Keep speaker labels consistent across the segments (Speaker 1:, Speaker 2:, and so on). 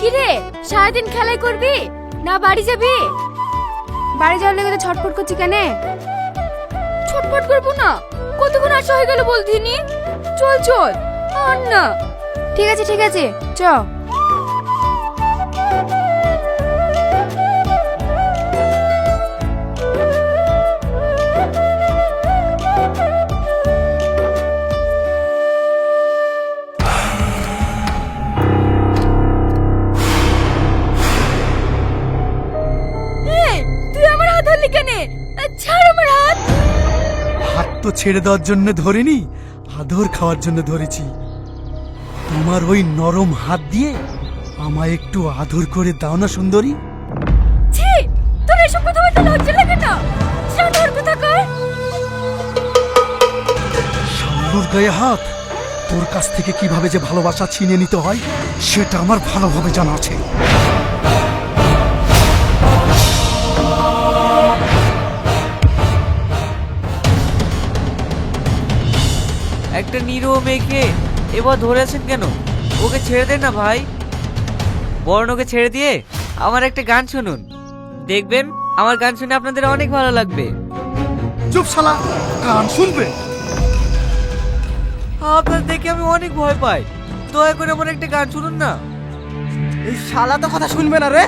Speaker 1: কি রে সারাদিন খেলাই করবি? না বাড়ি যাবি? বাড়ি যাওয়ার লেগে তো ছটফট করছি কেন? ছটফট করব না। কতক্ষণ আসা হয়ে গেল বলতিনি চল চল। আর না। ঠিক আছে ঠিক আছে। চ।
Speaker 2: তো ছেড়ে দেওয়ার জন্য ধরিনি আদর খাওয়ার জন্য ধরেছি। তোমার ওই নরম হাত দিয়ে আমায় একটু আদর করে দাও না সুন্দরী।
Speaker 1: ছি তোর এসব কথা বলতে লজ্জা লাগে না। ছাড় কথা কর
Speaker 2: শাল্লুর গায়ে হাত তোর কাছ থেকে কীভাবে যে ভালোবাসা ছিনিয়ে নিতে হয় সেটা আমার ভালোভাবে জানা আছে।
Speaker 3: একটা নিরীহ মেয়েকে এবার ধরেছেন কেন? ওকে ছেড়ে দেন না ভাই। বরং ওকে ছেড়ে দিয়ে আমার একটা গান শুনুন। দেখবেন আমার গান শুনে আপনাদের অনেক ভালো লাগবে।
Speaker 2: চুপ শালা গান শুনবে?
Speaker 3: আপনার দেখে আমি অনেক ভয় পাই। দয়া করে আমার একটা গান শুনুন না।
Speaker 4: এই শালা তো কথা শুনবে না রে।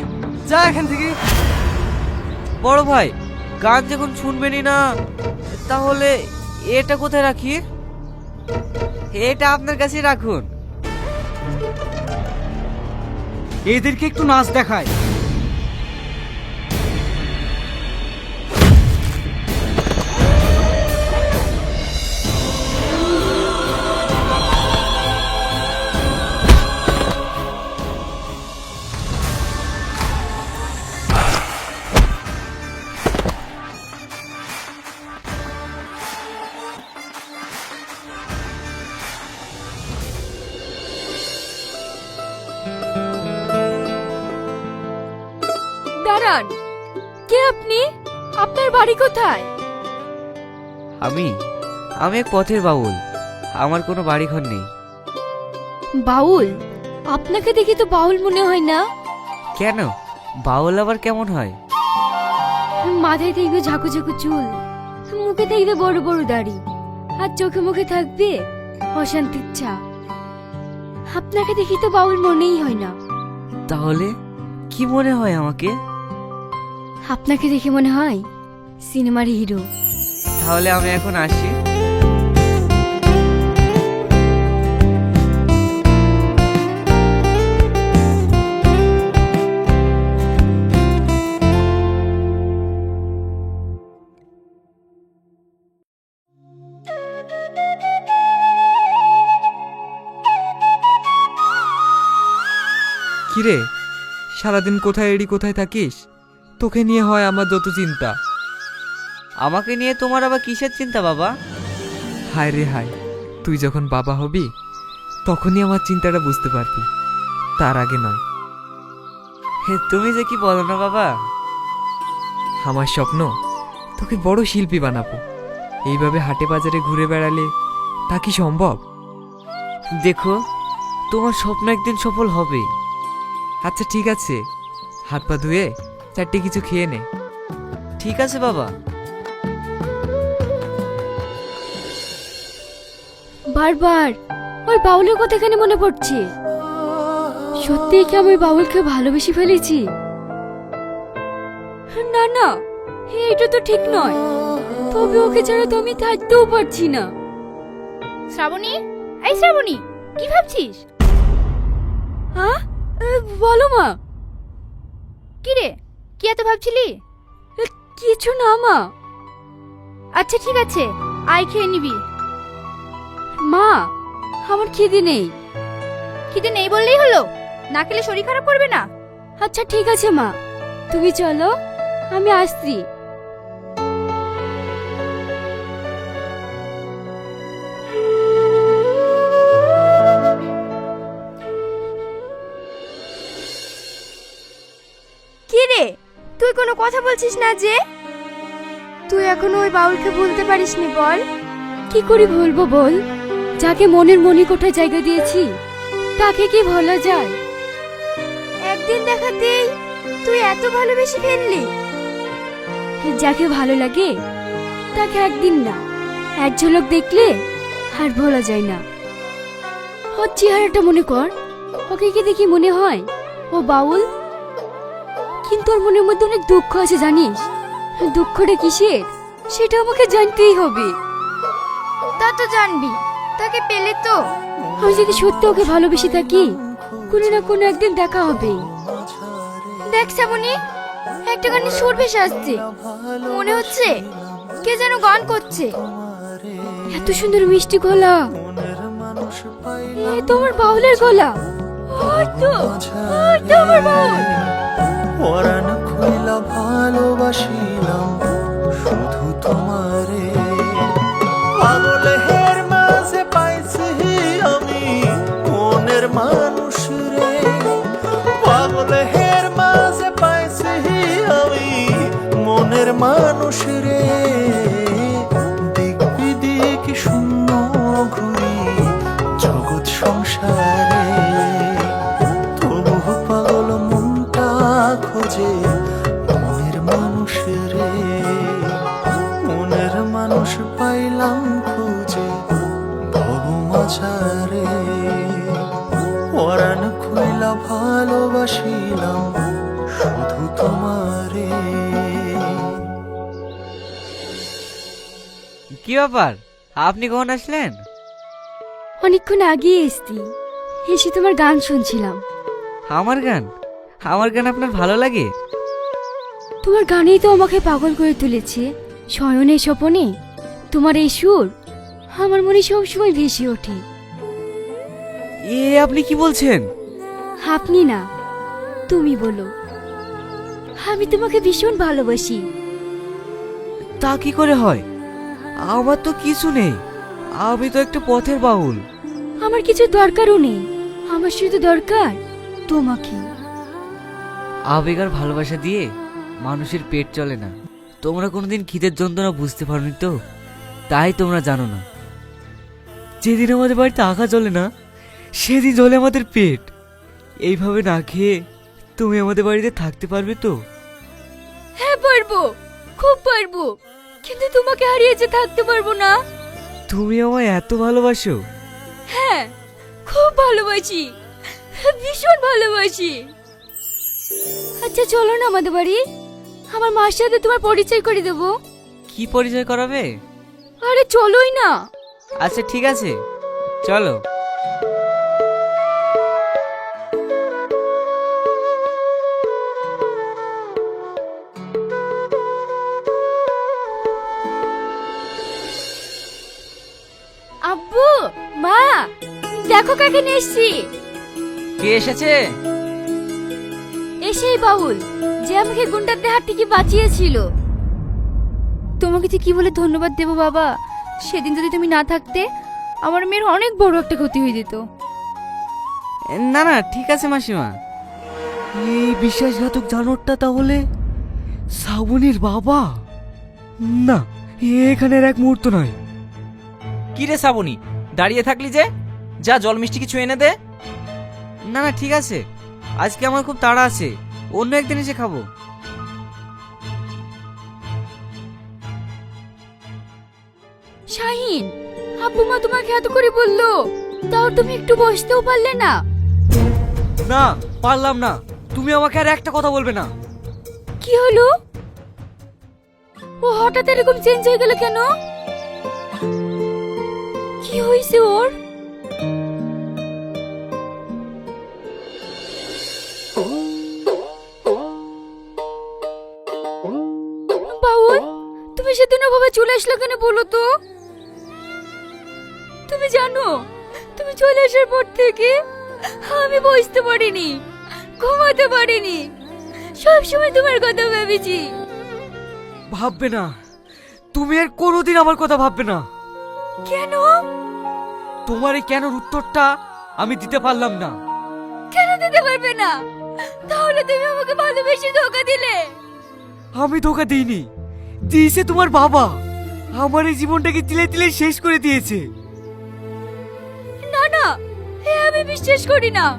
Speaker 4: যা এখান থেকে।
Speaker 3: বড় ভাই গান যখন শুনবেনই না তাহলে এটা কোথায় রাখি? এটা আপনার কাছে রাখুন।
Speaker 4: এদেরকে একটু নাচ দেখায়।
Speaker 1: কোথায়?
Speaker 3: আমি আমি এক পথের বাউল। আমার কোনো বাড়ি ঘর নেই।
Speaker 1: বাউল? আপনাকে দেখি তো বাউল মনে হয় না?
Speaker 3: কেন? বাউল আবার কেমন হয়?
Speaker 1: মাথায় দেখবে ঝাঁকু ঝাঁকু চুল মুখে দেখবে বড় বড় দাড়ি আর চোখে মুখে থাকবে অশান্তির চা আপনাকে দেখি তো বাউল মনেই হয় না।
Speaker 3: তাহলে কি মনে হয় আমাকে?
Speaker 1: আপনাকে দেখে মনে হয়? সিনেমার হিরো।
Speaker 3: তাহলে আমি এখন আসি।
Speaker 5: কিরে? সারাদিন কোথায় এড়ি কোথায় থাকিস? তোকে নিয়ে হয় আমার যত চিন্তা।
Speaker 3: আমাকে নিয়ে তোমার আবার কিসের চিন্তা বাবা?
Speaker 5: হায় রে হায় তুই যখন বাবা হবি তখনই আমার চিন্তাটা বুঝতে পারবি। তার আগে নয়।
Speaker 3: হে, তুমি যে কি বলো না বাবা?
Speaker 5: আমার স্বপ্ন তোকে বড় শিল্পী বানাবো। এইভাবে হাটে বাজারে ঘুরে বেড়ালে তা কি সম্ভব?
Speaker 3: দেখো তোমার স্বপ্ন একদিন সফল হবেই
Speaker 5: আচ্ছা ঠিক আছে। হাত পা ধুয়ে চারটে কিছু খেয়ে নে।
Speaker 3: ঠিক আছে বাবা।
Speaker 1: বারবার। ওই বাউলের কথা এখানে মনে পড়ছে। সত্যিই কি আমি বাউলকে ভালোবেসে ফেলেছি? না না এটা তো ঠিক নয়। তবে ওকে ছাড়া তো আমি থাকতেও পারছি না।
Speaker 6: শ্রাবণী? এই শ্রাবণী কি ভাবছিস?
Speaker 1: হ্যাঁ বলো মা।
Speaker 6: কি রে কি এত ভাবছিলি?
Speaker 1: কিছু না মা।
Speaker 6: আচ্ছা ঠিক আছে আয় খেয়ে নিবি।
Speaker 1: মা আমার খিদে নেই।
Speaker 6: খিদে নেই বললেই হলো? না খেলে শরীর খারাপ করবে না?
Speaker 1: আচ্ছা ঠিক আছে মা। তুমি চলো আমি আসছি। কি রে? তুই কোনো কথা বলছিস না যে? তুই এখনও ওই বাউলকে বলতে পারিসনি বল। কি করে বলব বল? যাকে মনের মনি কোঠায় জায়গা দিয়েছি, তাকে কি ভোলা যায়? একদিন দেখাতেই তুই এত ভালোবেসে ফেললি। যাকে ভালো লাগে, তাকে একদিন না, এক ঝলক দেখলে আর ভোলা যায় না। ওর চেহারাটা মনে কর, ওকে কি দেখি মনে হয়? ও বাউল? কিন্তু ওর মনের মধ্যে অনেক দুঃখ আছে, জানিস? দুঃখটা কিসের? সেটা আমাকে জানতেই হবে। তা তো জানবি। তাকে পেলে তো। আমি যদি সত্যি ওকে ভালোবেসে থাকি কোনো না কোনো একদিন দেখা হবে দেখ শ্যামনি একটা গানে সুর ভেসে আসছে। মনে হচ্ছে কে যেন গান করছে। এত সুন্দর মিষ্টি গলা। এ তোমার বাউলের গলা। ওই তো ওই তো আমার বাউল।
Speaker 7: পরাণ খুইলা ভালোবাসিলাম। রে
Speaker 3: ব্যাপার? আপনি কখন আসলেন?
Speaker 1: অনেকক্ষণ আগে এসতি এসে তোমার গান শুনছিলাম।
Speaker 3: আমার গান? আমার গান আপনার ভালো লাগে?
Speaker 1: তোমার গানেই তো আমাকে পাগল করে তুলেছে। শয়নে স্বপনে। তোমার এই সুর আমার মনে সবসময় ভেসে ওঠে।
Speaker 3: এ আপনি কি বলছেন?
Speaker 1: আপনি না তুমি বলো। আমি তোমাকে ভীষণ ভালোবাসি।
Speaker 3: তা কি করে হয়? আমার তো কিছু নেই। আমি তো একটা পথের বাউল।
Speaker 1: আমার কিছু দরকারও নেই। আমার শুধু দরকার তোমাকে।
Speaker 3: আবেগ আর ভালোবাসা দিয়ে মানুষের পেট চলে না। তোমরা কোনোদিন খিদের যন্ত্রণা বুঝতে পারোনি তো? তাই তোমরা জানো না। যেদিন আমাদের বাড়িতে আঁকা চলে না সেদিন চলে আমাদের পেট। এইভাবে না খেয়ে তুমি আমাদের বাড়িতে থাকতে পারবে তো?
Speaker 1: হ্যাঁ পারব। খুব পারব। কিন্তু তোমাকে হারিয়ে যে থাকতে পারব না।
Speaker 3: তুমি আমায় এত ভালোবাসো?
Speaker 1: হ্যাঁ খুব ভালোবাসি। ভীষণ ভালোবাসি। আচ্ছা চলো না আমাদের বাড়ি। আমার মার সাথে তোমার পরিচয় করে দেবো।
Speaker 3: কি পরিচয় করাবে?
Speaker 1: আরে চলোই না।
Speaker 3: আচ্ছা ঠিক আছে। চলো।
Speaker 1: আব্বু মা দেখো কাকে নিয়ে এসছি।
Speaker 3: কে এসেছে?
Speaker 1: এসেই বাউল যে আমাকে গুন্ডার হাত থেকে বাঁচিয়েছিল। তোমাকে যে কি বলে ধন্যবাদ দেবো বাবা সেদিন যদি তুমি না থাকতে আমার মেয়ের অনেক বড় একটা ক্ষতি হয়ে যেত।
Speaker 3: না না ঠিক আছে মাসিমা। এই বিশ্বাসঘাতক জানোরটা তাহলে শ্রাবণীর বাবা? না এখানের এক মুহূর্ত নয়।
Speaker 8: কি রে শ্রাবণী দাঁড়িয়ে থাকলি যে? যা জল মিষ্টি কিছু এনে দে।
Speaker 3: না না ঠিক আছে। আজকে আমার খুব তাড়া আছে। অন্য একদিন এসে খাব।
Speaker 1: শাহিন আব্বু মা তোমাকে এত করে বলল। তাও তুমি একটু বসতেও পারলে না।
Speaker 3: না পারলাম না। তুমি আমাকে আর একটা কথা বলবে না।
Speaker 1: কি হলো? ও হঠাৎ এরকম চেঞ্জ হয়ে গেল কেন? কি হয়েছে ওর? বাউল তুমি সেদিন বাবা চলে আসলো কেন বলো তো? তুমি জানো তুমি চলে আসার পর থেকে আমি বসতে পারিনি ঘুমাতে পারিনি সব সময় তোমার কথা ভেবেছি।
Speaker 3: ভাববে না তুমি আর কোনোদিন আমার কথা ভাববে না।
Speaker 1: কেন?
Speaker 3: তোমার এই কেন উত্তরটা আমি দিতে পারলাম না?
Speaker 1: কেন দিতে পারবে না? তাহলে তুমি আমাকে ভালোবেসে ধোকা দিলে।
Speaker 3: আমি ধোকা দিইনি। দিয়েছে তোমার বাবা। আমার এই জীবনটাকে তিলে তিলে শেষ করে দিয়েছে।
Speaker 1: না না এ আমি বিশ্বাস করি না।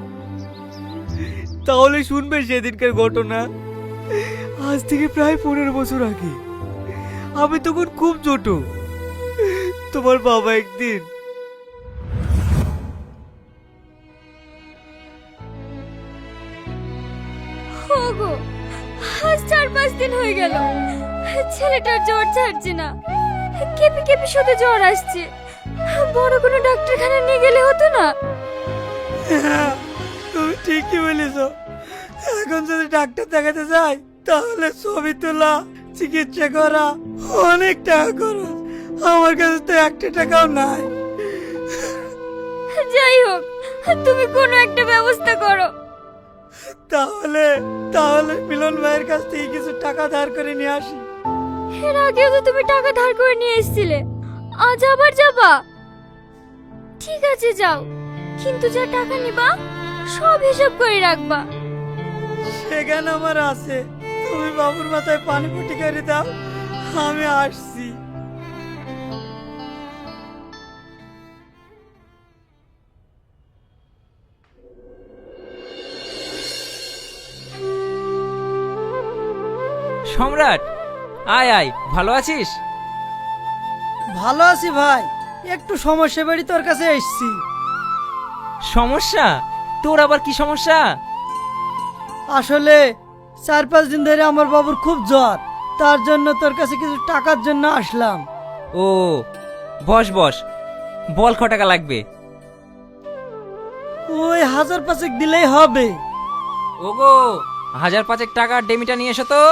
Speaker 3: তাহলে শুনবে সেদিনকার ঘটনা। আজ থেকে প্রায় পনেরো বছর আগে। আমি তখন খুব ছোট। তোমার বাবা একদিন
Speaker 1: দিন হয়ে গেল। ছেলেটার জ্বর ছাড়ছে না। কেঁপে কেঁপে শুধু জ্বর আসছে। বড় কোনো ডাক্তারখানা নিয়ে গেলে হতো না।
Speaker 2: তুমি ঠিকই বলেছ। এখন যদি ডাক্তার দেখাতে যাই তাহলে ছবি তোলা চিকিৎসা করা অনেক টাকা খরচ। আমার কাছে তো একটা টাকাও নাই।
Speaker 1: যাই হোক তুমি কোনো একটা ব্যবস্থা করো।
Speaker 2: তাহলে তাহলে মিলন ভাইয়ের কাছ থেকে কিছু টাকা ধার করে নিয়ে আসি।
Speaker 1: এর আগেও তো তুমি টাকা ধার করে নিয়ে এসেছিলে আজ আবার যাবা? ঠিক আছে যাও। কিন্তু যা টাকা নিবা সব হিসাব করে রাখবা।
Speaker 2: সেখানে আমার আছে। তুমি বাবুর মাথায় পানি ফুটি করে দাও আমি আসছি।
Speaker 8: সম্রাট আয় আয় ভালো আছিস?
Speaker 2: ভালো আছি ভাই একটু সমস্যা বাড়ি তোর কাছে এসছি।
Speaker 8: সমস্যা? তোর আবার কি সমস্যা?
Speaker 2: আসলে চার পাঁচ দিন ধরে আমার বাবুর খুব জ্বর তার জন্য তোর কাছে কিছু টাকার জন্য আসলাম।
Speaker 8: ও বস বস বল ক টাকা লাগবে?
Speaker 2: ওই হাজার পাঁচেক দিলেই হবে।
Speaker 8: ওগো হাজার পাঁচেক টাকা ডেমিটা নিয়ে এসো তো।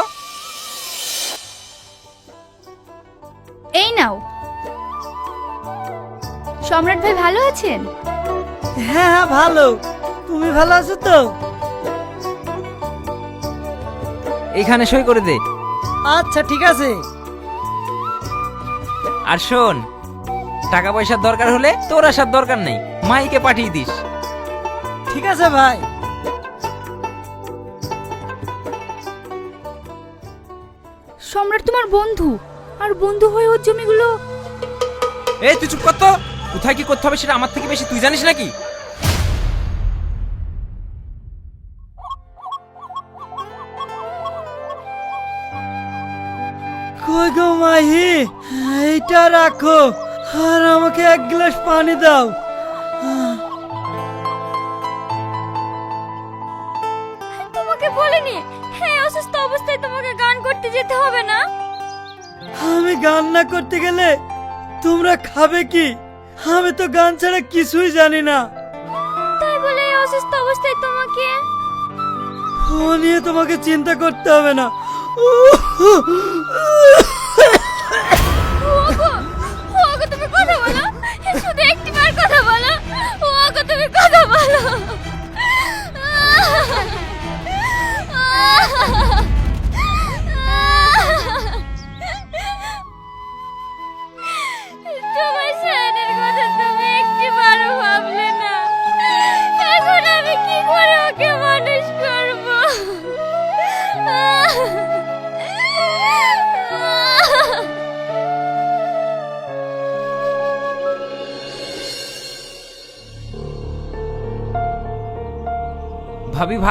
Speaker 6: এই নাও।
Speaker 1: সম্রাট ভাই ভালো আছেন?
Speaker 2: হ্যাঁ হ্যাঁ ভালো। তুমি ভালো আছো তো?
Speaker 8: এখানে সই করে দে।
Speaker 2: আচ্ছা ঠিক আছে।
Speaker 8: আর শোন টাকা পয়সার দরকার হলে তোর আসার দরকার নেই। মাইকে পাঠিয়ে দিস।
Speaker 2: ঠিক আছে ভাই।
Speaker 1: সম্রাট তোমার বন্ধু। আর বন্ধু হয়ে ওর জমিগুলো।
Speaker 8: এই তুই চুপ কর তো। কোথায় কি করতে হবে সেটা আমার থেকে বেশি তুই জানিস নাকি?
Speaker 2: কই গো মাহি? এইটা রাখো। আর আমাকে এক গ্লাস পানি দাও।
Speaker 1: তোমাকে বলিনি হ্যাঁ অসুস্থ অবস্থায় তোমাকে গান করতে যেতে হবে না?
Speaker 2: আমি গান না করতে গেলে তোমরা খাবে কি? আমি তো গান ছাড়া কিছুই জানি না।
Speaker 1: তাই বলে এই অসুস্থ অবস্থায় তোমাকে?
Speaker 2: ও নিয়ে তোমাকে চিন্তা করতে হবে না।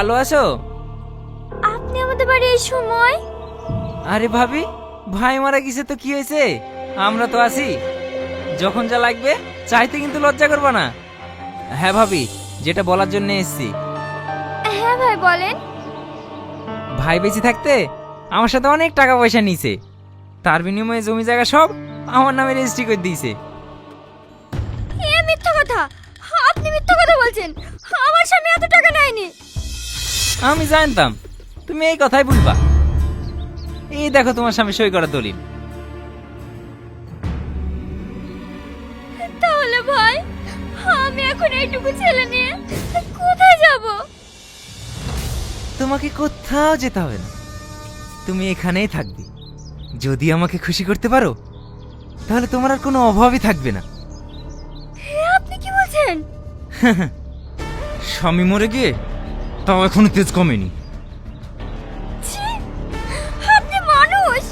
Speaker 8: ভালো আছো?
Speaker 1: আপনি আমাদের বাড়ি এই সময়?
Speaker 8: আরে ভাবি ভাই মারা গেছে তো কি হয়েছে? আমরা তো আছি। যখন যা লাগবে চাইতে কিন্তু লজ্জা করব না। হ্যাঁ ভাবি যেটা বলার জন্য এসেছি।
Speaker 1: হ্যাঁ ভাই বলেন।
Speaker 8: ভাই বেঁচে থাকতে আমার সাথে অনেক টাকা পয়সা নিছে তার বিনিময়ে জমি জায়গা সব আমার নামে রেজিস্ট্রি করে দিয়েছে।
Speaker 1: এ মিথ্যা কথা। আপনি মিথ্যা কথা বলছেন। আমার স্বামী এত টাকা নেয়নি।
Speaker 8: আমি জানতাম তুমি এই কথাই বলবা। এই দেখো তোমার স্বামী সই করা দলিল।
Speaker 1: তাহলে ভাই আমি এখন এইটুকু ছেলে নিয়ে কোথায় যাব?
Speaker 8: তোমাকে কোথাও যেতে হবে না। তুমি এখানেই থাকবে। যদি আমাকে খুশি করতে পারো তাহলে তোমার আর কোনো অভাবই থাকবে না।
Speaker 1: আপনি কি বলছেন?
Speaker 8: স্বামী মরে গিয়ে তাও এখনও তেজ কমেনি।
Speaker 1: আপনি মানুষ।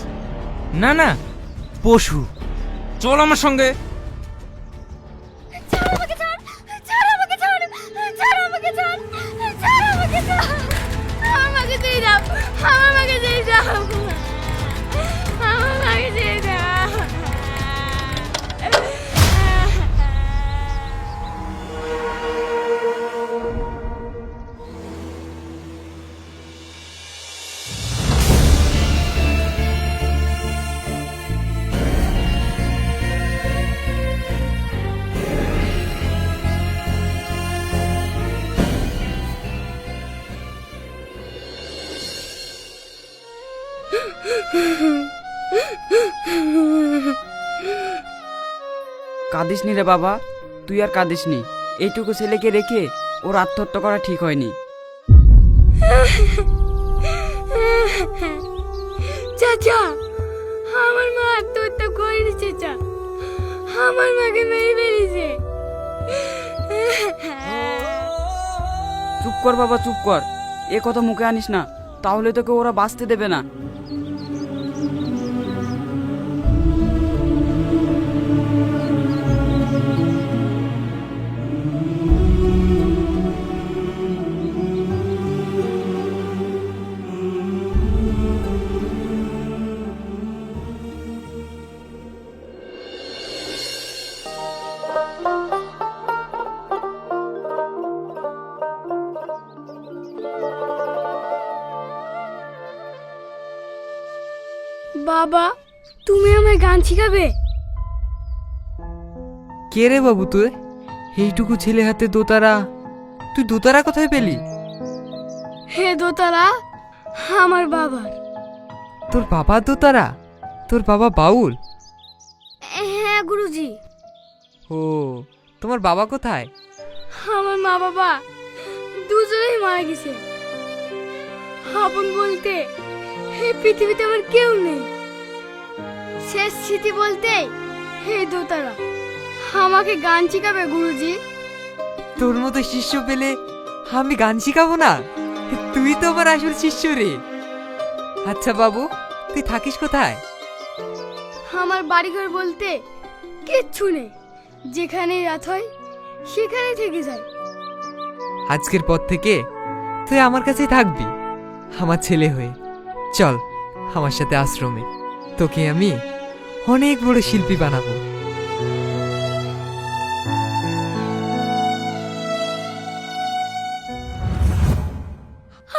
Speaker 8: না না পশু। চল আমার সঙ্গে।
Speaker 1: আমাকে দিয়ে যাও দিয়ে যাও
Speaker 9: কাঁদিস নি রে বাবা। তুই আর কাঁদিস নি। এইটুকু ছেলেকে রেখে ওর আত্মহত্যা করা ঠিক হয়নি।
Speaker 1: চাচা আমার মা আত্মহত্যা করেনি চাচা। আমার মাকে মেরে ফেলেছে।
Speaker 9: চুপ কর বাবা চুপ কর। এ কথা মুখে আনিস না। তাহলে তোকে ওরা বাঁচতে দেবে না।
Speaker 1: বাবা তুমি আমায় গান শিখাবে?
Speaker 5: কে রে বাবু তুই? এইটুকু ছেলে হাতে দোতারা। তুই দোতারা কোথায় পেলি?
Speaker 1: হে দোতারা আমার বাবার।
Speaker 5: তোর বাবা দোতারা? তোর বাবা বাউল?
Speaker 1: হ্যাঁ গুরুজি।
Speaker 5: ও তোমার বাবা কোথায়?
Speaker 1: আমার মা বাবা দুজনেই মারা গেছে। আপন বলতে এই পৃথিবীতে আমার কেউ নেই। শেষ স্মৃতি বলতে হে দোতারা আমাকে গান শিখাবে গুরুজি?
Speaker 5: তোর মতো শিষ্য পেলে আমি গান শিখাবো না? তুই তো আমার আসল শিষ্য রে। আচ্ছা বাবু তুই থাকিস কোথায়?
Speaker 1: আমার বাড়িঘর বলতে কিচ্ছু নেই। যেখানে রাত হয় সেখানে থেকে যায়।
Speaker 5: আজকের পর থেকে তুই আমার কাছেই থাকবি আমার ছেলে হয়ে। চল আমার সাথে আশ্রমে। তোকে আমি অনেক বড় শিল্পী বানাবো।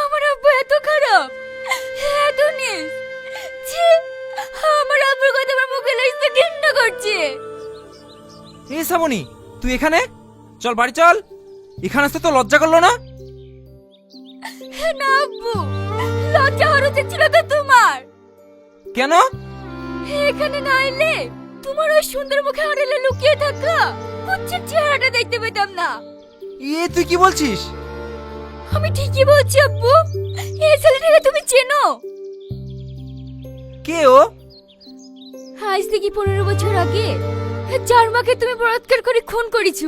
Speaker 1: আমার আব্বু এত খারাপ। এত নিস ছি আমার আব্বুর কথা আমার মুখে লাগছে ঘৃণা করছে।
Speaker 8: শ্রাবণী তুই এখানে? চল বাড়ি চল। এখানে আসতে তো লজ্জা করল না?
Speaker 1: না আব্বু লজ্জা হওয়ার উচিত ছিল তো তোমার।
Speaker 8: কেন?
Speaker 1: এখানে না এলে তোমার ওই সুন্দর মুখে আড়ালে লুকিয়ে থাকা কুচ্ছের চেহারাটা দেখতে পেতাম না।
Speaker 8: এ তুই কি বলছিস?
Speaker 1: আমি ঠিকই বলছি আব্বু। এই ছেলেটাকে তুমি চেনো?
Speaker 8: কে ও?
Speaker 1: আজ থেকে পনেরো বছর আগে যার মাকে তুমি বলাৎকার করে খুন করেছ।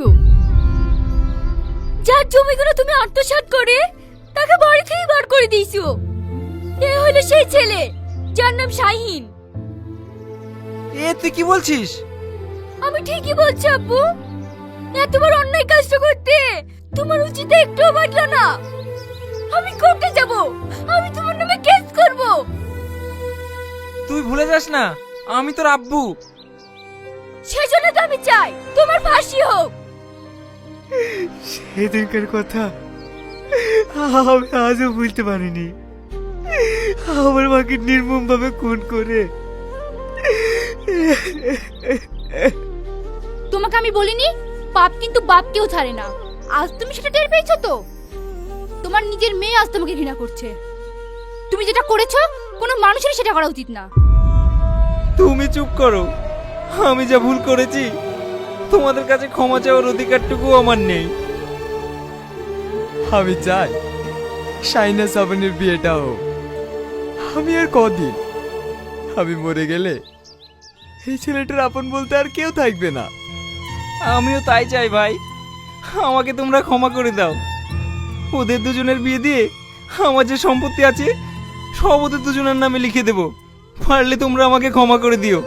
Speaker 1: যার জমিগুলো তুমি আত্মসাৎ করে তাকে বাড়ি থেকে বার করে দিয়েছ। এ হলো সেই ছেলে যার নাম শাহিন।
Speaker 8: এ তুই কি বলছিস?
Speaker 1: আমি ঠিকই বলছি আব্বু। এতবার অন্যায় কাজটা করতে। তোমার উচিত একটুও বাটলো না। আমি কোর্টে যাব। আমি তোমার নামে কেস করব।
Speaker 8: তুই ভুলে যাস না আমি তোর আব্বু।
Speaker 1: সেজন্য তো আমি চাই তোমার ফাঁসি হোক।
Speaker 2: সেদিনকার কথা আমি আজও ভুলতে পারিনি। আমার মাকে নির্মমভাবে খুন করে
Speaker 6: তোমাকে আমি বলিনি? পাপ কিন্তু বাপকেও ছাড়ে না। আজ তুমি সেটা টের পেয়েছ তো? তোমার নিজের মেয়ে আজ তোমাকে ঘৃণা করছে। তুমি যেটা করেছ, কোনো মানুষেরই সেটা করা উচিত না।
Speaker 8: তুমি চুপ করো। আমি যা ভুল করেছি, তোমাদের কাছে ক্ষমা চাওয়ার অধিকারটুকু আমার নেই।
Speaker 5: আমি চাই সাইনা সাবনের বিয়েটা হোক। আমি আর কদিন, আমি মরে গেলে এই ছেলেটার আপন বলতে আর কেউ থাকবে না।
Speaker 8: আমিও তাই চাই ভাই। আমাকে তোমরা ক্ষমা করে দাও। ওদের দুজনের বিয়ে দিয়ে আমার যে সম্পত্তি আছে, সব ওদের দুজনের নামে লিখে দেবো। পারলে তোমরা আমাকে ক্ষমা করে দিও।